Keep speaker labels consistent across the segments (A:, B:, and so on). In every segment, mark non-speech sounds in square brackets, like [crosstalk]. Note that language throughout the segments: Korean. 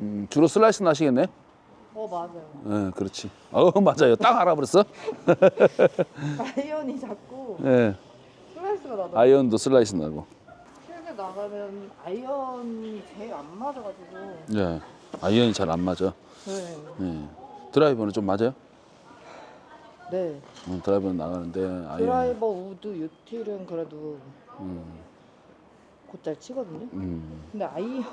A: 음, 주로 슬라이스 나시겠네?
B: 어 맞아요.
A: 예, 그렇지. 어, [laughs] 맞아요. 딱 알아버렸어. [laughs]
B: 아이언이 자꾸
A: 예,
B: 슬라이스가 나더라고요.
A: 아이언도 슬라이스 나고.
B: 실내 나가면 아이언이 제일 안 맞아가지고.
A: 예, 아이언이 잘 안 맞아.
B: 네.
A: 예. 드라이버는 좀 맞아요?
B: 네.
A: 음, 드라이버는 나가는데 아이언.
B: 드라이버 우드 유틸은 그래도
A: 음,
B: 곧잘 치거든요.
A: 음,
B: 근데 아이언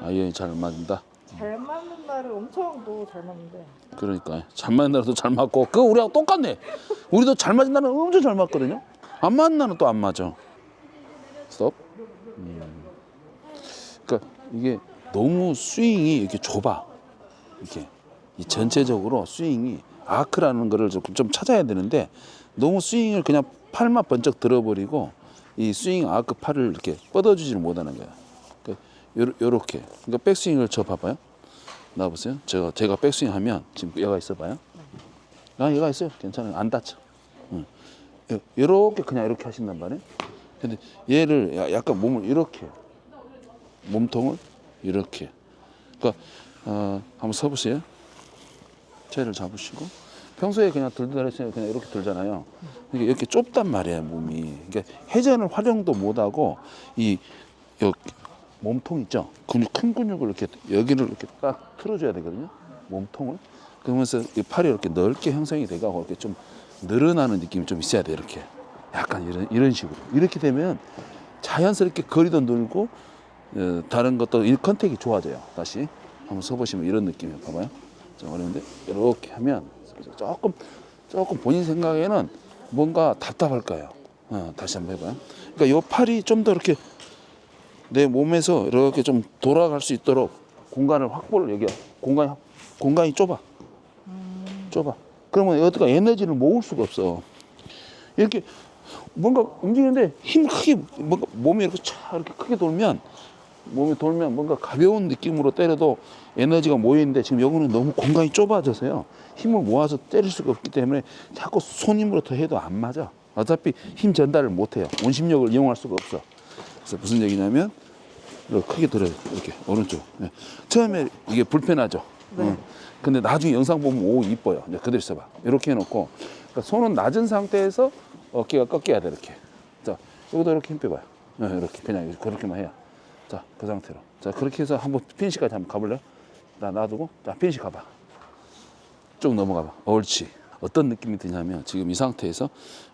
A: 아이언이 잘 안 맞는다.
B: 잘 맞는 날은 엄청 또 잘 맞는데.
A: 그러니까 잘 맞는 날도 잘 맞고 그거 우리하고 똑같네. 우리도 잘 맞은 날은 엄청 잘 맞거든요. 안 맞는 날은 또 안 맞아. 스톱. 음. 그러니까 이게 너무 스윙이 이렇게 좁아. 이렇게 이 전체적으로 스윙이 아크라는 거를 좀, 좀 찾아야 되는데 너무 스윙을 그냥 팔만 번쩍 들어버리고 이 스윙 아크 팔을 이렇게 뻗어주지를 못하는 거야. 그러니까 요렇게. 그러니까 백스윙을 쳐 봐봐요. 나와보세요. 제가 제가 백스윙 하면 지금 얘가 있어 봐요. 아 얘가 있어요. 괜찮아요. 안 다쳐. 응. 요- 요렇게 그냥 이렇게 하신단 말이에요. 근데 얘를 야- 약간 몸을 이렇게 몸통을 이렇게. 그러니까 어, 한번 서보세요. 체를 잡으시고 평소에 그냥 했으면 그냥 이렇게 들잖아요. 이게 이렇게 좁단 말이에요 몸이. 그러니까 회전을 활용도 못하고 이 여, 몸통 있죠. 근육 큰 근육을 이렇게 여기를 이렇게 딱 틀어줘야 되거든요. 몸통을. 그러면서 이 팔이 이렇게 넓게 형성이 돼가고 이렇게 좀 늘어나는 느낌이 좀 있어야 돼 이렇게. 약간 이런 이런 식으로. 이렇게 되면 자연스럽게 거리도 늘고 어, 다른 것도 이 컨택이 좋아져요. 다시 한번 서보시면 이런 느낌이에요. 봐봐요. 좀 어려운데 이렇게 하면 조금 조금 본인 생각에는 뭔가 답답할 거예요. 어, 다시 한번 해봐요. 그러니까 요 팔이 좀 더 이렇게 내 몸에서 이렇게 좀 돌아갈 수 있도록 공간을 확보를 여기 공간이 확- 공간이 좁아. 좁아. 그러면 어디가 에너지를 모을 수가 없어. 이렇게 뭔가 움직이는데 힘 크게 뭔가 몸이 이렇게 차 이렇게 크게 돌면 몸이 돌면 뭔가 가벼운 느낌으로 때려도 에너지가 모여 있는데 지금 여기는 너무 공간이 좁아져서요. 힘을 모아서 때릴 수가 없기 때문에 자꾸 손 힘으로 더 해도 안 맞아. 어차피 힘 전달을 못 해요. 원심력을 이용할 수가 없어 그래서 무슨 얘기냐면 이렇게 크게 들어요 이렇게 오른쪽. 예. 처음에 이게 불편하죠.
B: 네.
A: 어. 근데 나중에 영상 보면 오 이뻐요. 이제 그대로 있어봐. 이렇게 해놓고 그러니까 손은 낮은 상태에서 어깨가 꺾여야 돼 이렇게. 자 여기도 이렇게 힘 빼봐요. 예, 이렇게. 그냥 그렇게만 해요. 자그 상태로. 자 그렇게 해서 한번 피니시까지 한번 가볼래요? 나 놔두고 자 피니시 가봐. 쭉 넘어가봐. 옳지. 어떤 느낌이 드냐면 지금 이 상태에서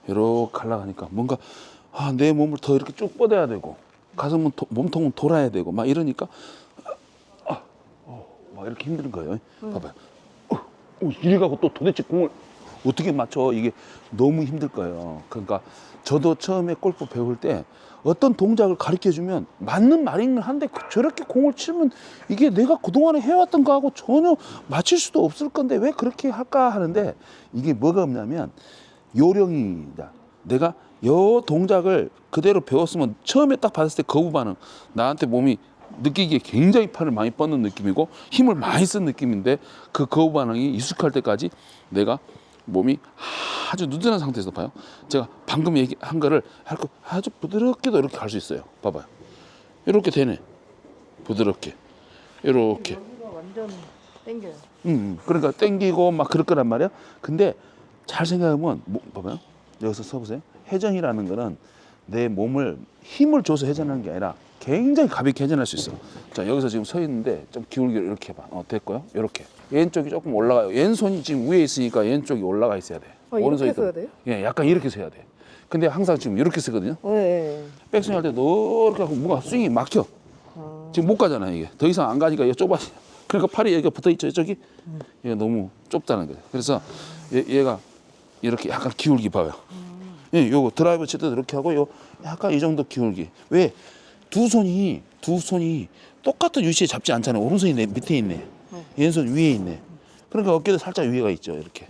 A: 이렇게 갈라가니까 뭔가 아, 내 몸을 더 이렇게 쭉 뻗어야 되고 가슴은 도- 몸통은 돌아야 되고 막 이러니까 아, 어, 막 이렇게 힘든 거예요. 봐봐요. 어, 어, 이래 가고 또 도대체 공을 어떻게 맞춰? 이게 너무 힘들 거예요. 그러니까 저도 처음에 골프 배울 때 어떤 동작을 가르쳐 주면 맞는 말인 한데 그- 저렇게 공을 치면 이게 내가 그동안에 해왔던 거하고 전혀 맞출 수도 없을 건데 왜 그렇게 할까 하는데 이게 뭐가 없냐면 요령이다. 내가 요 동작을 그대로 배웠으면 처음에 딱 받았을 때 거부 반응 나한테 몸이 느끼기에 굉장히 팔을 많이 뻗는 느낌이고 힘을 많이 쓴 느낌인데 그 거부 반응이 익숙할 때까지 내가 몸이 아주 누드한 상태에서 봐요. 제가 방금 얘기한 거를 할거 아주 부드럽게도 이렇게 갈 수 있어요. 봐봐요. 이렇게 되네. 부드럽게. 이렇게.
B: 완전 땡겨요.
A: 음, 그러니까 땡기고 막 그럴 거란 말이야. 근데 잘 생각하면 뭐, 봐봐요. 여기서 서보세요. 회전이라는 거는 내 몸을 힘을 줘서 회전하는 게 아니라 굉장히 가볍게 회전할 수 있어. 자 여기서 지금 서 있는데 좀 기울기 이렇게 해봐. 어 됐고요. 이렇게 왼쪽이 조금 올라가요. 왼손이 지금 위에 있으니까 왼쪽이 올라가 있어야 돼.
B: 아, 이렇게
A: 오른손이
B: 서야
A: 또-
B: 돼요?
A: 예, 약간 이렇게 서야 돼. 근데 항상 지금 이렇게 쓰거든요.
B: 네.
A: 백스윙 할때 이렇게 하고 뭔가 스윙이 막혀.
B: 아,
A: 지금 못 가잖아 이게 더 이상 안 가니까 이게 좁아 그러니까 팔이 여기가 붙어 있죠 이쪽이 얘가 너무 좁다는 거예요 그래서 얘, 얘가 이렇게 약간 기울기 봐요 예, 요거 드라이버 칠 때도 이렇게 하고 요 약간 이 정도 기울기. 왜? 두 손이 두 손이 똑같은 위치에 잡지 않잖아요. 오른손이 내 밑에 있네. 왼손 위에 있네. 그러니까 어깨도 살짝 위에가 있죠 이렇게.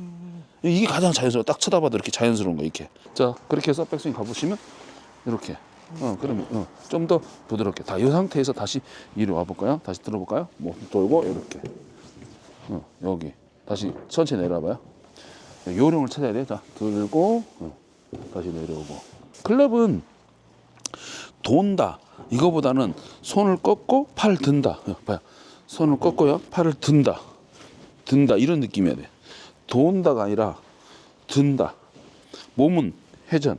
A: 이게 가장 자연스러워. 딱 쳐다봐도 이렇게 자연스러운 거 이렇게. 자 그렇게 해서 백스윙 가보시면 이렇게. 어 그러면 어, 좀 더 부드럽게. 다 이 상태에서 다시 이리 와볼까요? 다시 들어볼까요? 뭐 돌고 이렇게. 어, 여기. 다시 천천히 내려와봐요. 요령을 찾아야 돼 자 들고 어, 다시 내려오고 클럽은 돈다 이거보다는 손을 꺾고 팔 든다 어, 봐요 손을 꺾고요. 팔을 든다. 든다. 이런 느낌이어야 돼. 돈다가 아니라 든다. 몸은 회전.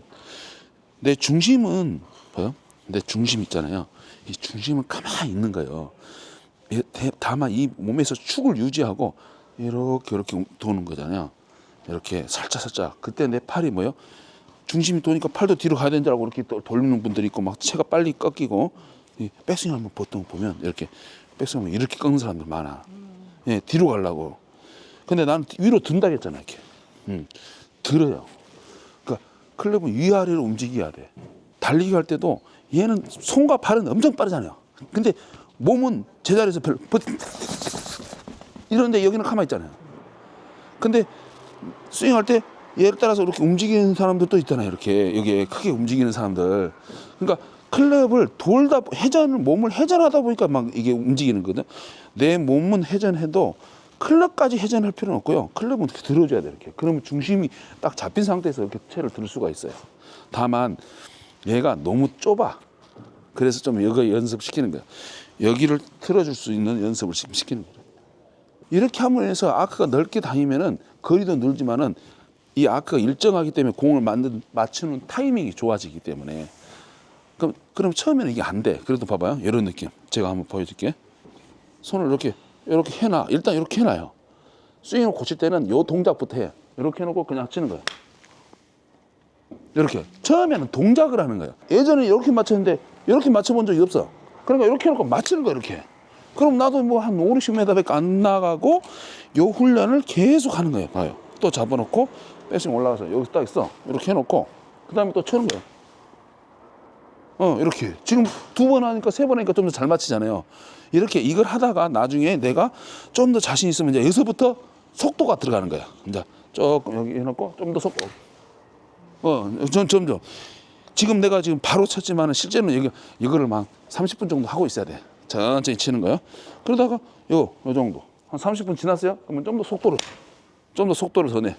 A: 내 중심은 봐요. 내 중심 있잖아요. 이 중심은 가만히 있는 거예요. 다만 이 몸에서 축을 유지하고 이렇게 이렇게 도는 거잖아요. 이렇게 살짝 살짝. 그때 내 팔이 뭐요? 중심이 도니까 팔도 뒤로 가야 되는 줄 알고 이렇게 또 돌리는 분들이 있고 막 체가 빨리 꺾이고 이 백스윙 하면 보통 보면 이렇게 백스윙 하면 이렇게 꺾는 사람들 많아. 예, 뒤로 가려고. 근데 나는 위로 든다 했잖아 이렇게. 음, 들어요. 그러니까 클럽은 위아래로 움직여야 돼. 달리기 할 때도 얘는 손과 발은 엄청 빠르잖아요. 근데 몸은 제자리에서 별 버- 이런데 여기는 가만히 있잖아요. 근데 스윙할 때 얘를 따라서 이렇게 움직이는 사람들도 있잖아요. 이렇게 여기에 크게 움직이는 사람들. 그러니까 클럽을 돌다 회전을 몸을 회전하다 보니까 막 이게 움직이는 거든. 내 몸은 회전해도 클럽까지 회전할 필요는 없고요. 클럽은 이렇게 들어줘야 돼 이렇게. 그러면 중심이 딱 잡힌 상태에서 이렇게 채를 들 수가 있어요. 다만 얘가 너무 좁아. 그래서 좀 여기 연습시키는 거야. 여기를 틀어줄 수 있는 연습을 지금 시키는 거예요. 이렇게 함으로 해서 아크가 넓게 다니면은 거리도 늘지만은 이 아크가 일정하기 때문에 공을 만든 맞추는 타이밍이 좋아지기 때문에 그럼 그럼 처음에는 이게 안 돼. 그래도 봐봐요. 이런 느낌. 제가 한번 보여줄게. 손을 이렇게 이렇게 해놔. 일단 이렇게 해놔요. 스윙을 고칠 때는 요 동작부터 해. 이렇게 해놓고 그냥 치는 거예요. 이렇게 처음에는 동작을 하는 거예요. 예전에 이렇게 맞췄는데 이렇게 맞춰본 적이 없어. 그러니까 이렇게 해놓고 맞추는 거야 이렇게. 그럼 나도 뭐 한 5, 60m밖에 안 나가고 요 훈련을 계속 하는 거예요. 봐요. 또 잡아놓고 백스윙 올라가서 여기 딱 있어. 이렇게 해놓고 그 다음에 또 쳐는 거예요. 어 이렇게 지금 두 번 하니까 세 번 하니까 좀 더 잘 맞히잖아요. 이렇게 이걸 하다가 나중에 내가 좀 더 자신 있으면 이제 여기서부터 속도가 들어가는 거야. 이제 조금 여기 해놓고 좀 더 속도. 어, 점, 점 점. 지금 내가 지금 바로 쳤지만은 실제로는 여기 이거를 막 30분 정도 하고 있어야 돼. 천천히 치는 거요. 그러다가 요, 요 정도. 한 30분 지났어요? 그러면 좀 더 속도를, 좀 더 속도를 더 내.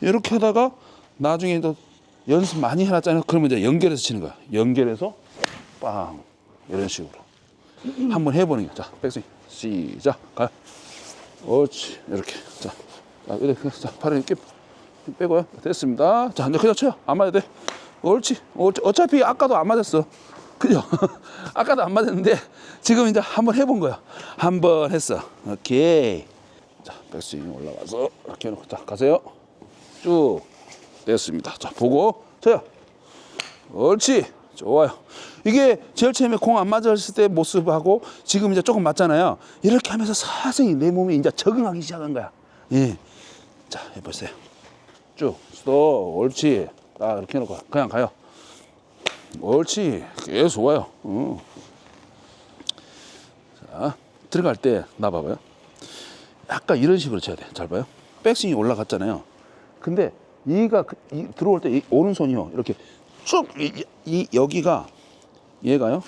A: 이렇게 하다가 나중에 또 연습 많이 해놨잖아요. 그러면 이제 연결해서 치는 거야. 연결해서 빵. 이런 식으로. 한번 해보는 거야. 자, 백스윙. 시작. 가요. 옳지. 이렇게. 자, 자, 이렇게. 자, 팔을 이렇게 빼고요. 됐습니다. 자, 이제 그냥 쳐요. 안 맞아도 돼. 옳지. 옳지. 어차피 아까도 안 맞았어. 그죠? [laughs] 아까도 안 맞았는데 지금 이제 한번 해본 거야. 한번 했어. 오케이. 자, 백스윙 올라가서 이렇게 해놓고 자, 가세요. 쭉 됐습니다. 자, 보고 쳐요. 옳지. 좋아요. 이게 제일 처음에 공 안 맞았을 때 모습하고 지금 이제 조금 맞잖아요. 이렇게 하면서 사생이 내 몸이 이제 적응하기 시작한 거야. 예. 자, 해보세요. 쭉 스톱 옳지 딱 이렇게 해놓고 그냥 가요 옳지 계속 와요 어. 자 들어갈 때 나 봐봐요 약간 이런 식으로 쳐야 돼 잘 봐요 백스윙이 올라갔잖아요 근데 얘가 그- 이, 들어올 때 이 오른손이요 이렇게 쭉 이, 이- 여기가 얘가요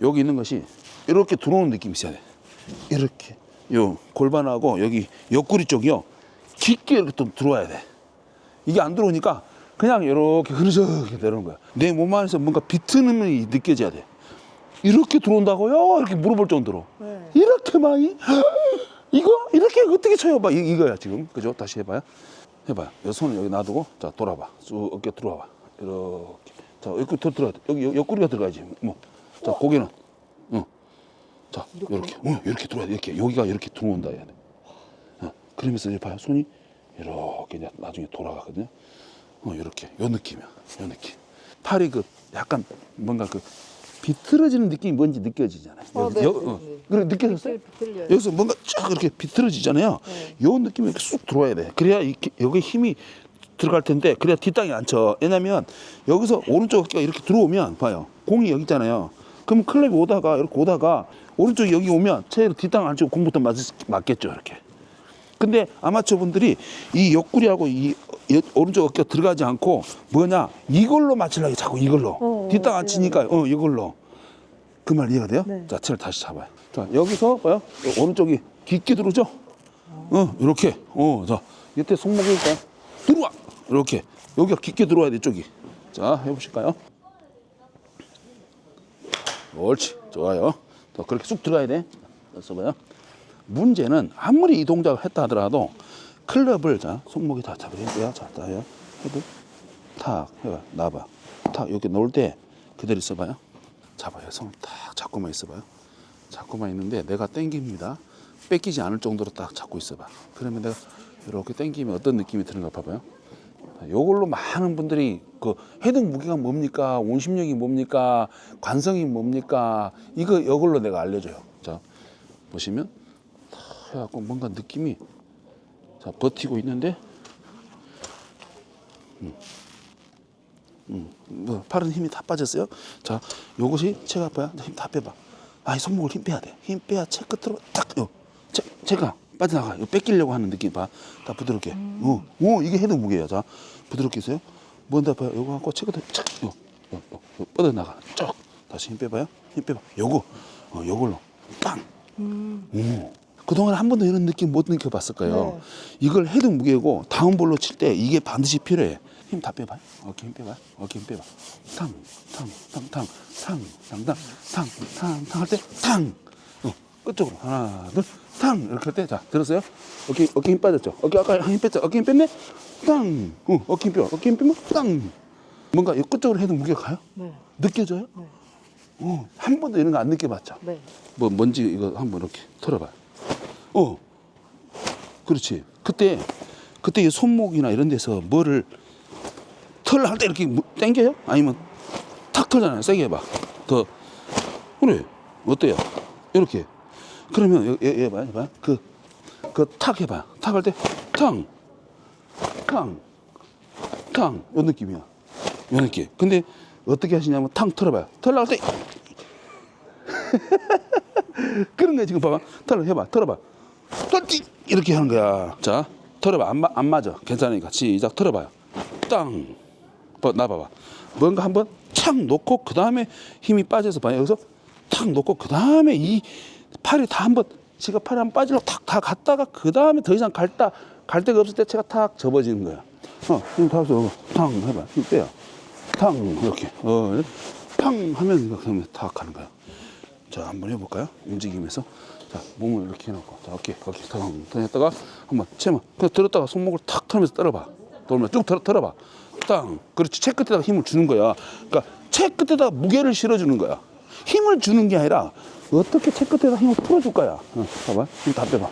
A: 여기 있는 것이 이렇게 들어오는 느낌이 있어야 돼 이렇게 요 골반하고 여기 옆구리 쪽이요 깊게 이렇게 좀 들어와야 돼 이게 안 들어오니까 그냥 이렇게 흐르적하게 내려오는 거야. 내 몸 안에서 뭔가 비트는 느껴져야 돼. 이렇게 들어온다고요? 이렇게 물어볼 정도로.
B: 네.
A: 이렇게 많이? [gasps] 이거? 이렇게 어떻게 쳐요? 봐. 이, 이거야, 지금. 그죠? 다시 해봐요. 해봐요. 여 손을 여기 놔두고, 자, 돌아봐. 쭉 어깨 들어와봐. 이렇게. 자, 여기 더 들어야 돼. 여기 여- 옆구리가 들어가야지. 뭐. 자, 고개는. 응. 자, 이렇게. 응, 이렇게 들어야 돼. 이렇게. 여기가 이렇게 들어온다 해야 돼. 어, 그러면서 이제 봐요. 손이 이렇게 이제 나중에 돌아가거든요. 어, 이렇게. 요 느낌이야. 요 느낌. 팔이 그 약간 뭔가 그 비틀어지는 느낌이 뭔지 느껴지잖아요.
B: 어, 네,
A: 여-
B: 네,
A: 어.
B: 네.
A: 그래 느껴졌어요?
B: 비틀려요.
A: 여기서 뭔가 쫙 이렇게 비틀어지잖아요.
B: 네.
A: 요 느낌이 이렇게 쑥 들어와야 돼. 그래야 이렇게 여기 힘이 들어갈 텐데 그래야 뒷땅이 안 쳐. 왜냐면 여기서 오른쪽 어깨가 이렇게 들어오면 봐요. 공이 여기 있잖아요. 그럼 클럽이 오다가 이렇게 오다가 오른쪽이 여기 오면 채로 뒷땅 안 치고 공부터 맞, 맞겠죠. 이렇게. 근데 아마추어 분들이 이 옆구리하고 이 여- 오른쪽 어깨가 들어가지 않고 뭐냐 이걸로 맞추려고 자꾸 이걸로
B: 어,
A: 뒷땅 안
B: 네.
A: 치니까 어 이걸로 그 말 이해가 돼요?
B: 네.
A: 자 채를 다시 잡아요. 자 여기서 봐요 요 오른쪽이 깊게 들어오죠? 어 이렇게 어자 이때 손목이니까 들어와 이렇게 여기가 깊게 들어와야 돼 쪽이 자 해보실까요? 옳지 좋아요 더 그렇게 쑥 들어가야 돼 써봐요. 문제는 아무리 이 동작을 했다 하더라도 클럽을 자 손목이 다 잡으세요. 자, 따요. 헤드 탁 해봐. 나봐. 탁 이렇게 놓을 때 그대로 있어봐요. 잡아요. 손탁 잡고만 있어봐요. 잡고만 있는데 내가 땡깁니다. 뺏기지 않을 정도로 딱 잡고 있어봐. 그러면 내가 이렇게 땡기면 어떤 느낌이 드는가 봐봐요. 요걸로 많은 분들이 그 해동 무게가 뭡니까? 온심력이 뭡니까? 관성이 뭡니까? 이거 이걸로 내가 알려줘요. 자 보시면 탁 해갖고 뭔가 느낌이 자 버티고 있는데 음, 뭐 팔은 힘이 다 빠졌어요. 자, 요것이 체가 아파요. 힘다 빼봐. 아, 이 손목을 힘 빼야 돼. 힘 빼야 체 끝으로 딱, 요, 체, 체가 빠져나가. 요 뺏기려고 하는 느낌 봐. 다 부드럽게. 어, 오, 이게 해도 무게야. 자, 부드럽게 있어요. 뭔데 봐요. 요거 갖고 체 끝으로 착, 요, 요, 요, 요 뻗어나가. 쭉. 다시 힘 빼봐요. 힘 빼봐. 요거, 어, 요걸로 빵. 오. 그동안 한 번도 이런 느낌 못 느껴봤을 거예요.
B: 네.
A: 이걸 해도 무게고 다운 볼로 칠 때 이게 반드시 필요해. 힘 다 빼봐요. 어깨 힘 빼봐요. 어깨 힘 빼봐. 탕, 탕, 탕, 탕, 탕, 탕, 탕, 탕, 탕, 탕 할 때 탕. 어, 끝쪽으로 하나, 둘, 탕 이렇게 할 때 자 들었어요? 어깨 어깨 힘 빠졌죠? 어깨 아까 힘 뺐죠? 어깨 힘 뺐네? 땅. 어, 어깨 힘 빼. 어깨 힘 빼면 땅. 뭔가 이 끝쪽으로 해도 무게가 가요?
B: 네.
A: 느껴져요?
B: 네.
A: 어, 한 번도 이런 거 안 느껴봤죠?
B: 네.
A: 뭐 먼지 이거 한번 이렇게 털어봐. 어, 그렇지. 그때 그때 이 손목이나 이런 데서 뭐를 털 할 때 이렇게 무- 당겨요? 아니면 탁 털잖아요. 세게 해봐. 더 그래. 어때요? 이렇게. 그러면 얘, 얘, 얘 봐요, 봐. 그, 그 탁 해봐. 탁 할 때 탕, 탕, 탕. 요 느낌이야. 요 느낌. 근데 어떻게 하시냐면 탕 털어봐요. 털할때 [laughs] 그런 거야 지금 봐봐 털어 해봐 털어봐 털 띠 이렇게 하는 거야. 자 털어봐. 안, 마, 안 맞아. 괜찮으니까. 시작. 털어봐요. 땅! 봐, 나봐봐. 뭔가 한번 착 놓고 그 다음에 힘이 빠져서 봐요. 여기서 탁 놓고 그 다음에 이 팔이 다 한번 지가 팔이 한번 빠지려고 탁 다 갔다가 그 다음에 더 이상 갈다 갈 데가 없을 때 제가 탁 접어지는 거야. 어힘 다 없어 탕 해봐. 힘 빼요. 탕 이렇게. 어 탕 하면 이거 그다음에 탁 하는 거야. 자, 한번 해볼까요? 움직이면서. 자, 몸을 이렇게 해놓고. 자, 어깨, 어깨 텅, 텅 했다가 한번 채면. 그냥 들었다가 손목을 탁 털면서 떨어봐. 돌면 쭉 털어, 털어봐. 땅. 그렇지. 채 끝에다가 힘을 주는 거야. 그러니까 채 끝에다가 무게를 실어주는 거야. 힘을 주는 게 아니라 어떻게 채 끝에다 힘을 풀어줄 거야. 어, 봐봐. 힘 다 빼봐.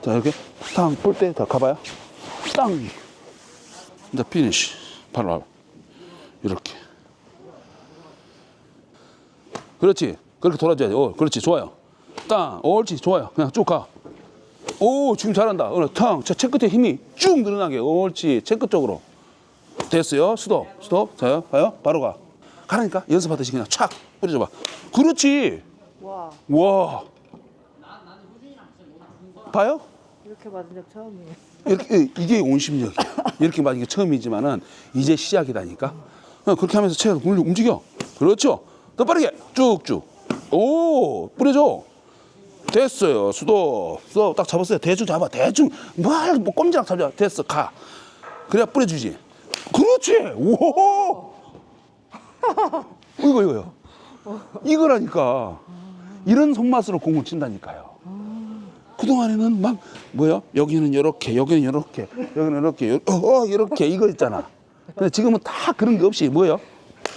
A: 자, 이렇게 땅, 볼 때, 자, 가봐요. 땅. 이제 피니쉬. 바로 와봐. 이렇게. 그렇지. 그렇게 돌아줘야지. 어, 그렇지. 좋아요. 땅. 옳지. 좋아요. 그냥 쭉 가. 오, 지금 잘한다. 어, 탕. 자, 채끝에 힘이 쭉 늘어나게. 옳지. 채끝 쪽으로. 됐어요. 스톱. 스톱. 자요. 봐요. 바로 가. 가라니까. 연습하듯이 그냥 촥 뿌려줘봐. 그렇지.
B: 와
A: 와. 봐요?
B: 이렇게 맞은 적 처음이에요.
A: 이렇게 이게 온심력. 이렇게 맞은 게 처음이지만은 이제 시작이다니까. 어, 그렇게 하면서 체가 물리 움직여. 그렇죠. 더 빠르게 쭉쭉. 오 뿌려줘. 됐어요. 수도 수도 딱 잡았어요. 대충 잡아. 대충 뭐뭐 꼼지락 잡자. 됐어. 가. 그래야 뿌려주지. 그렇지. 오. [laughs] 이거 이거요. 이거라니까. 이런 손맛으로 공을 친다니까요. 그동안에는 막 뭐야 여기는 이렇게 여기는 이렇게 여기는 이렇게 어, 어 이렇게 이거 있잖아 근데 지금은 다 그런 게 없이 뭐예요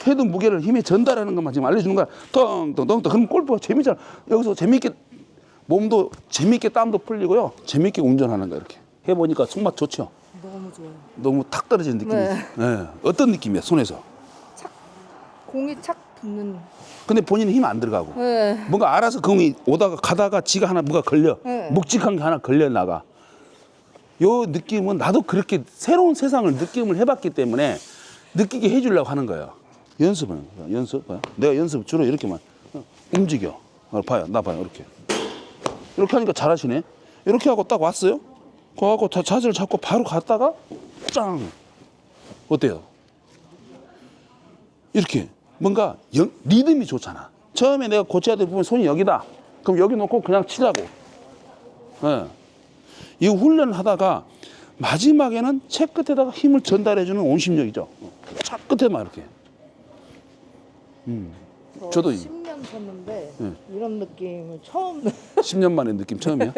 A: 해도 무게를 힘에 전달하는 것만 지금 알려주는 거야 텅텅텅텅 그럼 골프가 재밌잖아 여기서 재밌게 몸도 재밌게 땀도 풀리고요. 재밌게 운전하는 거야 이렇게. 해보니까 손맛 좋죠?
B: 너무 좋아요.
A: 너무 탁 떨어지는 느낌이
B: 네.
A: 네. 어떤 느낌이야 손에서?
B: 공이 착 붙는.
A: 근데 본인은 힘안 들어가고.
B: 네.
A: 뭔가 알아서 공이 오다가 가다가 지가 하나 뭐가 걸려.
B: 네.
A: 묵직한 게 하나 걸려 나가. 요 느낌은 나도 그렇게 새로운 세상을 느낌을 해봤기 때문에 느끼게 해주려고 하는 거예요. 연습은. 연습? 봐요. 내가 연습 주로 이렇게만. 어, 움직여. 어, 봐요. 나 봐요. 이렇게 이렇게 하니까 잘하시네 이렇게 하고 딱 왔어요 그거 하고 다 자세를 잡고 바로 갔다가 짱 어때요 이렇게 뭔가 영- 리듬이 좋잖아. 처음에 내가 고쳐야 될 부분 손이 여기다. 그럼 여기 놓고 그냥 치라고. 예. 이 훈련을 하다가 마지막에는 채 끝에다가 힘을 전달해주는 온심력이죠. 차 끝에만 이렇게. 음.
B: 저
A: 저도 이-
B: 10년 쳤는데
A: 네.
B: 이런 느낌을 처음 [laughs]
A: 10년 만에 느낌 처음이야.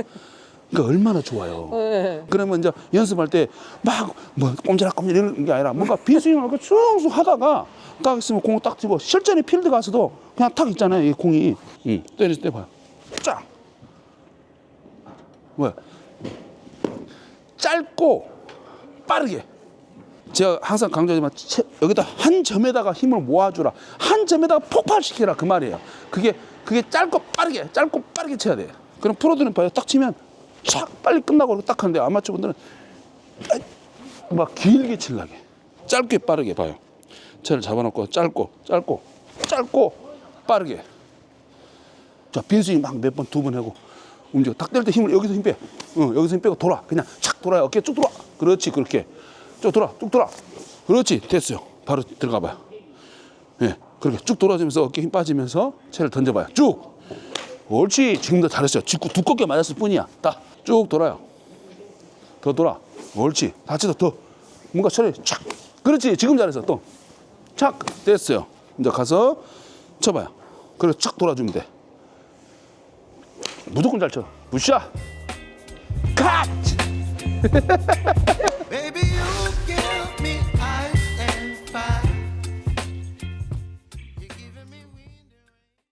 A: 그러니까 얼마나 좋아요.
B: 네.
A: 그러면 이제 연습할 때 막 뭐 꼼지락꼼지락 이런 게 아니라 뭔가 비스윙을 그 쑥쑥 하다가 딱 있으면 공을 딱 치고 실전에 필드 가서도 그냥 탁 있잖아요. 이 공이. 응. 때렸을 때 봐요. 쫙. 왜? 짧고 빠르게. 제가 항상 강조하지만 채- 여기다 한 점에다가 힘을 모아주라. 한 점에다가 폭발시키라 그 말이에요. 그게 그게 짧고 빠르게 짧고 빠르게 쳐야 돼. 그럼 프로들은 봐요. 딱 치면 촥 빨리 끝나고 딱 하는데 아마추어 분들은 막 길게 칠라게 짧게 빠르게 봐요. 채를 잡아놓고 짧고 짧고 짧고 빠르게. 자 빈스윙 막 몇 번 두번 하고 움직여. 딱뗄때 힘을 여기서 힘 빼. 어, 여기서 힘 빼고 돌아. 그냥 착 돌아요. 어깨 쭉 돌아. 그렇지 그렇게. 쭉 돌아 쭉 돌아. 그렇지 됐어요. 바로 들어가 봐요. 예, 그렇게 쭉 돌아주면서 어깨 힘 빠지면서 채를 던져봐요. 쭉. 옳지. 지금도 잘했어요. 짚고 두껍게 맞았을 뿐이야. 딱 쭉 돌아요. 더 돌아. 옳지. 다치도 더. 뭔가 처리 착. 그렇지. 지금 잘했어. 또. 착. 됐어요. 이제 가서 쳐봐요. 그래 착 돌아주면 돼. 무조건 잘 쳐. 부샤. 컷. [laughs]